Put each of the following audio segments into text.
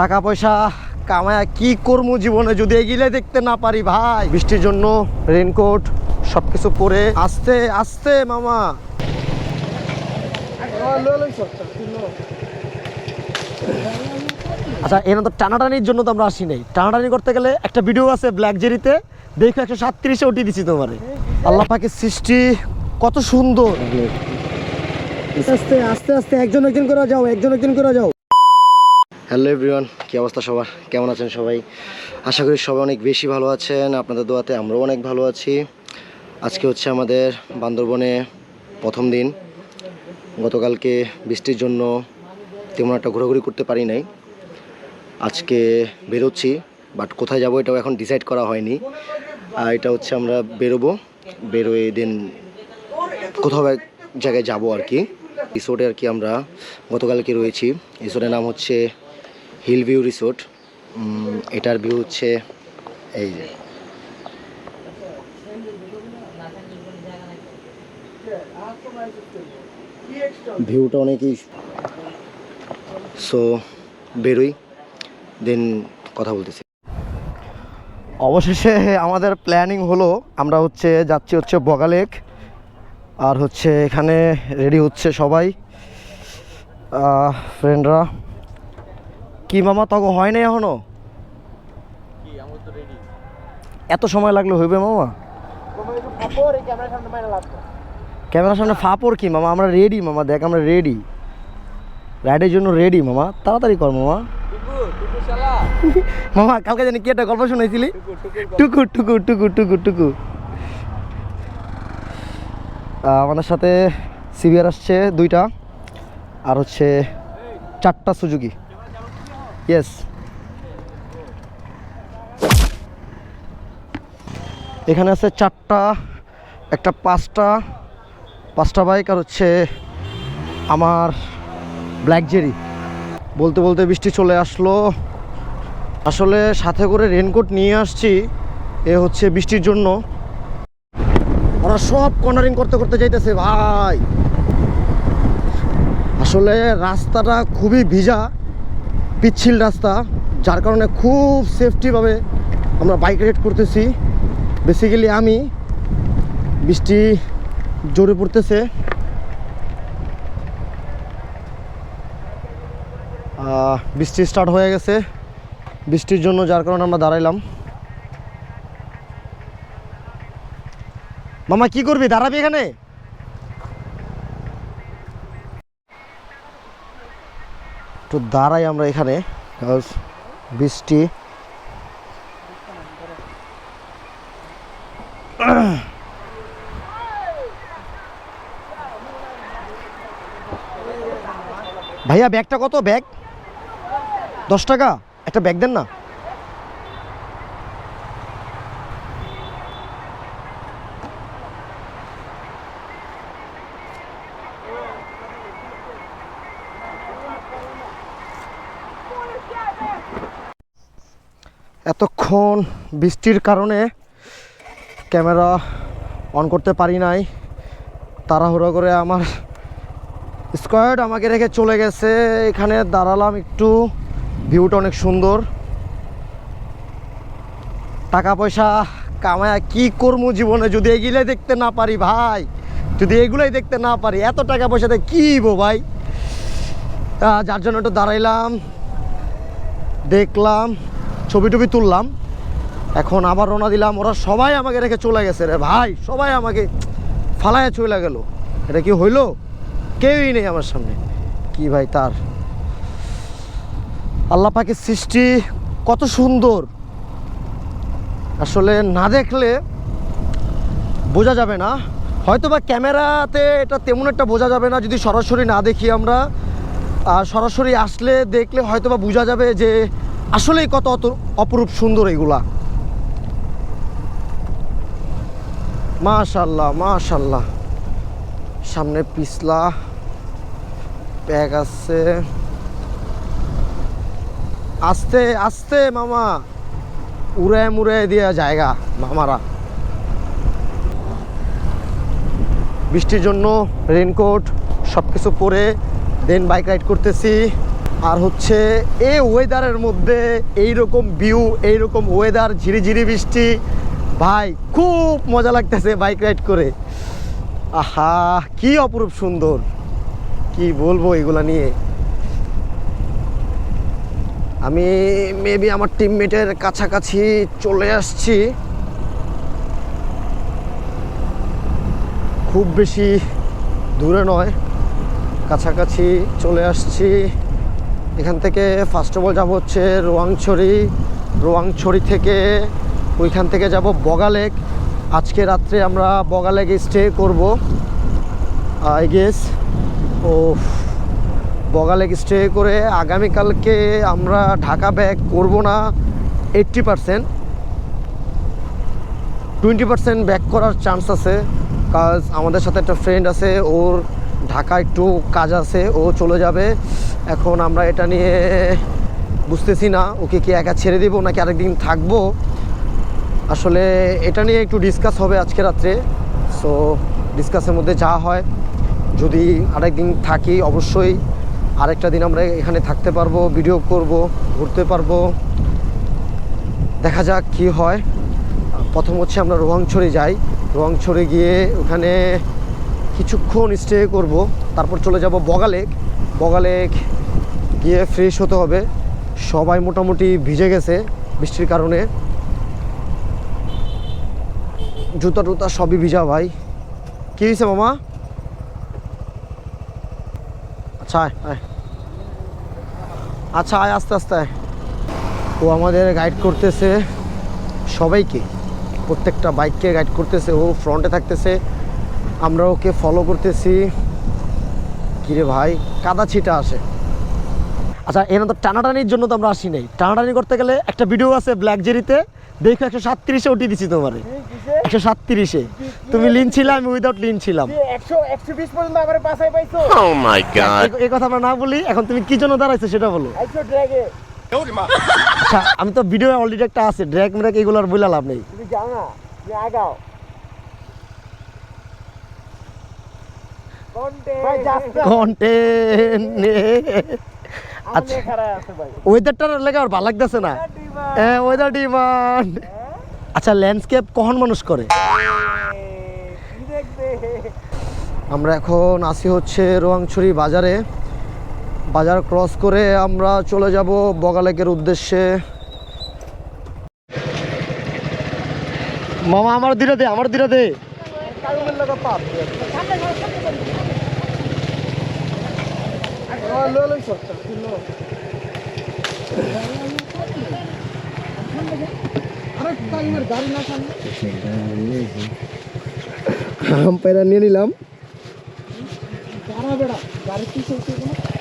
টাকা পয়সা কামায়া কি করব জীবনে যদি এগিয়ে দেখতে না পারি ভাই? বৃষ্টির জন্য রেনকোট সব কিছু পরে আস্তে আস্তে মামা। আচ্ছা এখানে তো টানাটানির জন্য তো আমরা আসি নাই। টানাটানি করতে গেলে একটা ভিডিও আছে ব্ল্যাক জেরিতে দেখো, একশো সাতত্রিশে উঠিয়ে দিছি তোমারে। আল্লাহ পাকের সৃষ্টি কত সুন্দর। আস্তে আস্তে আস্তে, একজন একজন করে যাও, একজন একজন করে যাও। হ্যালো এভরিওয়ান কী অবস্থা সবার? কেমন আছেন সবাই? আশা করি সবাই অনেক বেশি ভালো আছেন। আপনাদের দোয়াতে আমরাও অনেক ভালো আছি। আজকে হচ্ছে আমাদের বান্দরবনে প্রথম দিন। গতকালকে বৃষ্টির জন্য তেমন একটা ঘোরাঘুরি করতে পারি নাই। আজকে বেরোচ্ছি বাট কোথায় যাব এটাও এখন ডিসাইড করা হয়নি। আর এটা হচ্ছে আমরা বেরোবো, বেরোয় দেন কোথাও এক জায়গায় যাব আর কি। রিসোর্টে আর কি আমরা গতকালকে রয়েছি। রিসোর্টের নাম হচ্ছে হিল ভিউ রিসোর্ট এটার ভিউ হচ্ছে এই যে। ভিউটা অনেকই সো বেরোই দেন কথা বলতেছি। অবশেষে আমাদের প্ল্যানিং হলো, আমরা হচ্ছে যাচ্ছি হচ্ছে বগালেক আর হচ্ছে এখানে রেডি হচ্ছে সবাই। ফ্রেন্ডরা কি মামা তখন হয় নাই এখনও? এত সময় লাগল হইবে মামা? ক্যামেরার সামনে ফাপড় কি মামা? আমরা রেডি মামা দেখ আমরা রেডি রাইডের জন্য রেডি মামা। তাড়াতাড়ি কর মামা। মামা কালকে জানি কি একটা গল্প শুনেছিলি? টুকু টুকু টুকু টুকু টুকু আমাদের সাথে সিবিআর আসছে দুইটা আর হচ্ছে চারটা সুজুকি ইয়েস এখানে আছে চারটা, একটা পাঁচটা পাঁচটা বাইক আর হচ্ছে আমার ব্ল্যাক জেরি বলতে বলতে বৃষ্টি চলে আসলো। আসলে সাথে করে রেনকোট নিয়ে আসছি, এ হচ্ছে বৃষ্টির জন্য। ওরা সব কর্নারিং করতে করতে যাইতেছে ভাই। আসলে রাস্তাটা খুবই ভিজা। পিচ্ছিল রাস্তা, যার কারণে খুব সেফটিভাবে আমরা বাইক রাইড করতেছি। বেসিক্যালি আমি বৃষ্টি জোরে পড়তেছে। বৃষ্টি স্টার্ট হয়ে গেছে। বৃষ্টির জন্য যার কারণে আমরা দাঁড়াইলাম। মামা, কি করবি? দাঁড়াবি এখানে? তো দাঁড়াই আমরা এখানে বৃষ্টি। ভাইয়া, ব্যাগটা কত ব্যাগ? দশ টাকা? একটা ব্যাগ দেন না? এতক্ষণ বৃষ্টির কারণে ক্যামেরা অন করতে পারি নাই। তাড়াহুড়ো করে আমার স্কোয়াড আমাকে রেখে চলে গেছে। এখানে দাঁড়ালাম একটু। ভিউটা অনেক সুন্দর। টাকা পয়সা কামায়া কি করব জীবনে? যদি এগুলাই দেখতে না পারি ভাই, যদি এগুলাই দেখতে না পারি, এত টাকা পয়সাতে কী ভাই? যার জন্য একটু দাঁড়াইলাম, দেখলাম। ছবি টবি তুললাম। এখন আবার রওনা দিলাম। ওরা সবাই আমাকে রেখে চলে গেছে রে ভাই। সবাই আমাকে ফালায় চলে গেল। এটা কি হইল? কেউই নেই আমার সামনে। কি ভাই তার? আল্লাহ পাকের সৃষ্টি কত সুন্দর। আসলে না দেখলে বোঝা যাবে না। হয়তো বা ক্যামেরাতে এটা তেমন একটা বোঝা যাবে না। যদি সরাসরি না দেখি আমরা আর সরাসরি আসলে দেখলে হয়তো বা বোঝা যাবে যে আসলেই কত অত অপরূপ সুন্দর এগুলা। মাশাল্লাহ মাশাল্লাহ। সামনে পিছলা, ব্যাগ আছে। আস্তে আস্তে মামা। উড়ে মুড়ে দেওয়া জায়গা মামারা। বৃষ্টির জন্য রেনকোট সব কিছু পরে দেন বাইক রাইড করতেছি। আর হচ্ছে এই ওয়েদারের মধ্যে এই রকম ভিউ এই রকম ওয়েদার ঝিরিঝিরি বৃষ্টি, ভাই খুব মজা লাগতেছে বাইক রাইড করে। আহা, কি অপরূপ সুন্দর। কি বলব এগুলা নিয়ে? আমি মেবি আমার টিমমেটের কাছাকাছি চলে আসছি। খুব বেশি দূরে নয়, কাছাকাছি চলে আসছি। এখান থেকে ফার্স্ট অফ অল যাব হচ্ছে রোয়াংছড়ি। রোয়াংছড়ি থেকে ওইখান থেকে যাব বগালেক আজকে রাত্রে আমরা বগালেকে স্টে করব আই গেস ও বগালেক স্টে করে আগামীকালকে আমরা ঢাকা ব্যাক করব না eighty percent twenty percent back করার চান্স আছে কাজ আমাদের সাথে একটা ফ্রেন্ড আছে, ওর ঢাকা একটু কাজ আছে, ও চলে যাবে। এখন আমরা এটা নিয়ে বুঝতেছি না, ওকে কি একা ছেড়ে দিব নাকি আরেকদিন থাকব? আসলে এটা নিয়ে একটু ডিসকাস হবে আজকে রাত্রে। সো ডিসকাসের মধ্যে যা হয়, যদি আরেকদিন থাকি অবশ্যই। আরেকটা দিন আমরা এখানে থাকতে পারব ভিডিও করব, ঘুরতে পারব। দেখা যাক কি হয়। প্রথম হচ্ছে আমরা রোহাংছড়ি যাই। রোহাংছড়ি গিয়ে ওখানে কিছুক্ষণ স্টে করব, তারপর চলে যাব বগালেক বগালেক গিয়ে ফ্রেশ হতে হবে। সবাই মোটামুটি ভিজে গেছে বৃষ্টির কারণে। জুতা টুতা সবই ভিজা ভাই। কি হয়েছে মামা? আচ্ছা আয় আচ্ছা আয়, আস্তে আস্তে ও আমাদের গাইড করতেছে সবাইকে। প্রত্যেকটা বাইককে গাইড করতেছে, ও ফ্রন্টে থাকতেছে। আমরা ওকে ফলো করতেছি। কিরে ভাই কাদা ছিটা আসে। আচ্ছা এখানে তো টানাটানির জন্য তো আমরা আসি নাই। টানাটানি করতে গেলে একটা ভিডিও আছে ব্ল্যাক জেরিতে দেখো একশো সাতত্রিশে উঠিয়ে দিছি তোমারে। একশো সাতত্রিশে। তুমি লিন ছিলে আমি উইদাউট লিন ছিলাম. এই- এই কথা আমরা না বলি এখন তুমি কি জন্য দাঁড়াইছো সেটা বলো। আচ্ছা আমি তো ভিডিও অলরেডি একটা আছে ড্র্যাক ম্র্যাক এগুলো আর বলে লাভ নেই। তুমি যাও না আগাও ভাই যাস না কন্টেন্ট আচ্ছা আচ্ছা। খারাপ আছে ভাই। ওয়েদারটার লেগে আর ভালো লাগতেছে না। হ্যাঁ ওয়েদার ডিমান্ড আচ্ছা ল্যান্ডস্কেপ কখন মানুষ করে? আমরা এখন আসি হচ্ছে রোয়াংছড়ি বাজারে। বাজার ক্রস করে আমরা চলে যাব বগালেকের উদ্দেশ্যে। মামা আমার দিলে দে আমার দিলে দে। কারণের নিলাম বেড়া গাড়ি কি নিলাম।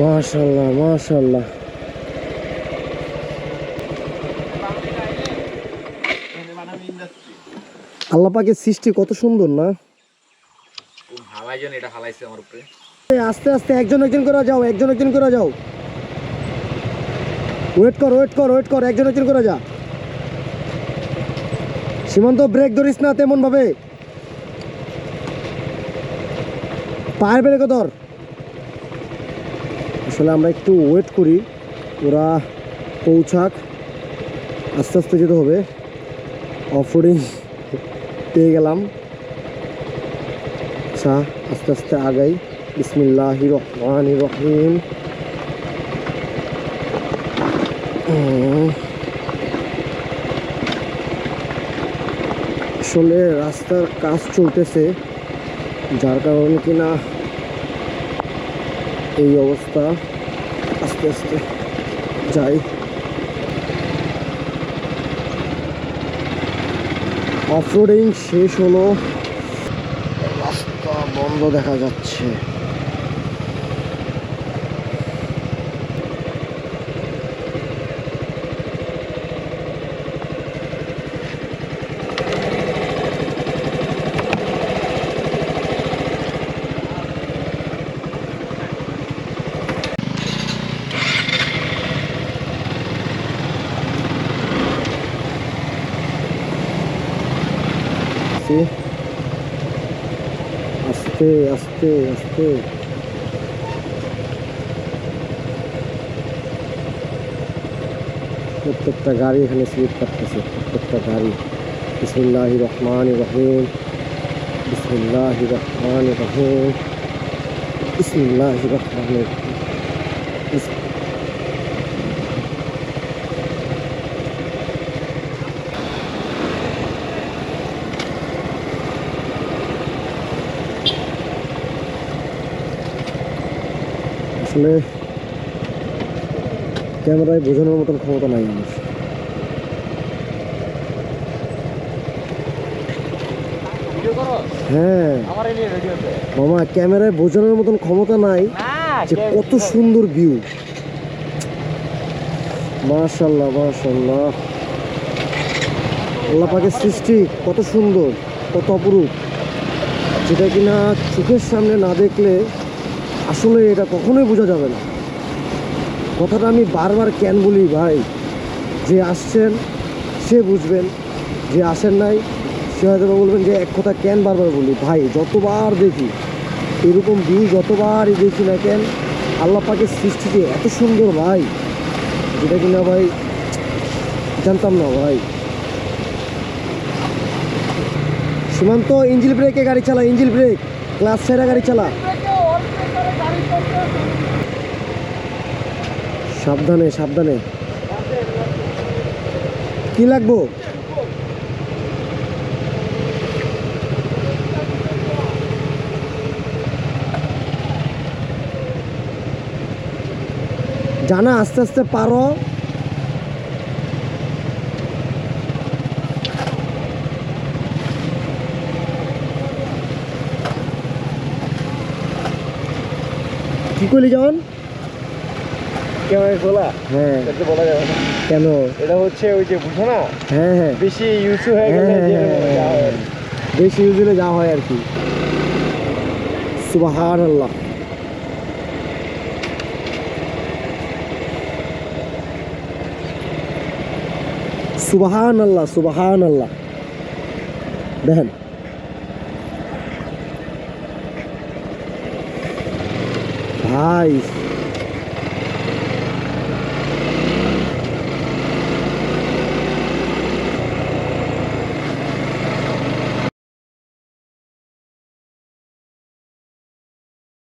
মাশাল্লাহ মাশাল্লাহ আল্লাহ পাকের সৃষ্টি কত সুন্দর না? এটা হালাইছে আমার উপরে। আস্তে আস্তে একজন একজন করে যাও একজন একজন করে যাও। ওয়েট কর ওয়েট কর ওয়েট কর একজন একজন করে যা। সীমান্ত ব্রেক ধরিস না তেমন ভাবে পায়ের বেড়ে কতর আসলে আমরা একটু ওয়েট করি, ওরা পৌঁছাক, আস্তে আস্তে যেতে হবে। অফরোডিং পেয়ে গেলাম। আচ্ছা আস্তে আস্তে আগাই। বিসমিল্লাহ রহমান রহিম। আসলে রাস্তার কাজ চলতেছে, যার কারণে কিনা এই অবস্থা। আস্তে আস্তে যাই। অফরোডিং শেষ হলো। রাস্তা বন্ধ দেখা যাচ্ছে। کتہ گاری ہمیں صرف کرتے گاری بص ال رحمٰن رحم بص اللہ رحمٰن رحم بص ال رحمٰن رحم আসলে ক্যামেরায় বোঝানোর মতন ক্ষমতা নাই আমার। হ্যাঁ। মামা ক্যামেরায় বোঝানোর মতন ক্ষমতা নাই যে কত সুন্দর ভিউ মাশাল্লাহ মাশাল্লাহ। আল্লাহ পাকের সৃষ্টি কত সুন্দর কত অপরূপ। যেটা কিনা চোখের সামনে না দেখলে আসলে এটা কখনোই বোঝা যাবে না। কথাটা আমি বারবার কেন বলি ভাই? যে আসছেন, সে বুঝবেন, যে আসেন নাই, সে হয়তো বলবেন যে এক কথা কেন বারবার বলি? ভাই, যতবার দেখি, এরকম ভিউ যতবারই দেখি না কেন, আল্লাহ পাকের সৃষ্টিতে এত সুন্দর ভাই, যেটা কিনা ভাই, জানতাম না ভাই। সীমান্ত, ইঞ্জিল ব্রেকে গাড়ি চালা, ইঞ্জিল ব্রেক, ক্লাস সেরা গাড়ি চালা। সাবধানে সাবধানে। কি লাগবো? জানা আস্তে আস্তে পারো। কি করলি জন? ক্যামেরা খোলা। হ্যাঁ। এটা বলা যাবে না। কেন? এটা হচ্ছে ওই যে বুঝো না? হ্যাঁ হ্যাঁ। বেশি ইউসু হয়ে হ্যাঁ, গেলে হ্যাঁ, যে হ্যাঁ, যা হয়। যা হয় আর কি। সুবাহান আল্লাহ সুবাহান আল্লাহ সুবাহান আল্লাহ দেখেন। ভাই